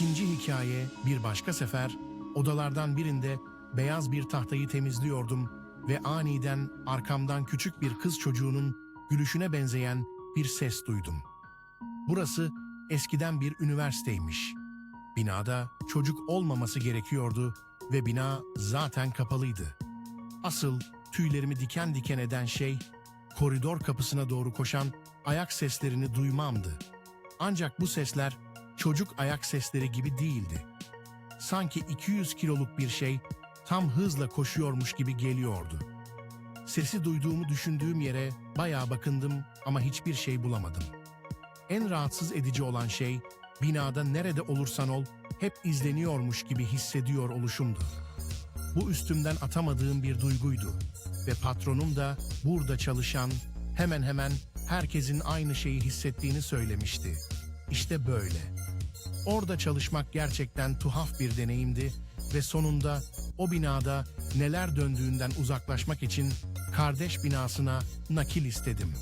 İkinci hikaye bir başka sefer odalardan birinde beyaz bir tahtayı temizliyordum ve aniden arkamdan küçük bir kız çocuğunun gülüşüne benzeyen bir ses duydum. Burası eskiden bir üniversiteymiş. Binada çocuk olmaması gerekiyordu ve bina zaten kapalıydı. Asıl tüylerimi diken diken eden şey koridor kapısına doğru koşan ayak seslerini duymamdı. Ancak bu sesler çocuk ayak sesleri gibi değildi. Sanki 200 kiloluk bir şey tam hızla koşuyormuş gibi geliyordu. Sesi duyduğumu düşündüğüm yere bayağı bakındım ama hiçbir şey bulamadım. En rahatsız edici olan şey binada nerede olursan ol hep izleniyormuş gibi hissediyor oluşumdu. Bu üstümden atamadığım bir duyguydu ve patronum da burada çalışan hemen hemen herkesin aynı şeyi hissettiğini söylemişti. İşte böyle. Orada çalışmak gerçekten tuhaf bir deneyimdi ve sonunda o binada neler döndüğünden uzaklaşmak için kardeş binasına nakil istedim.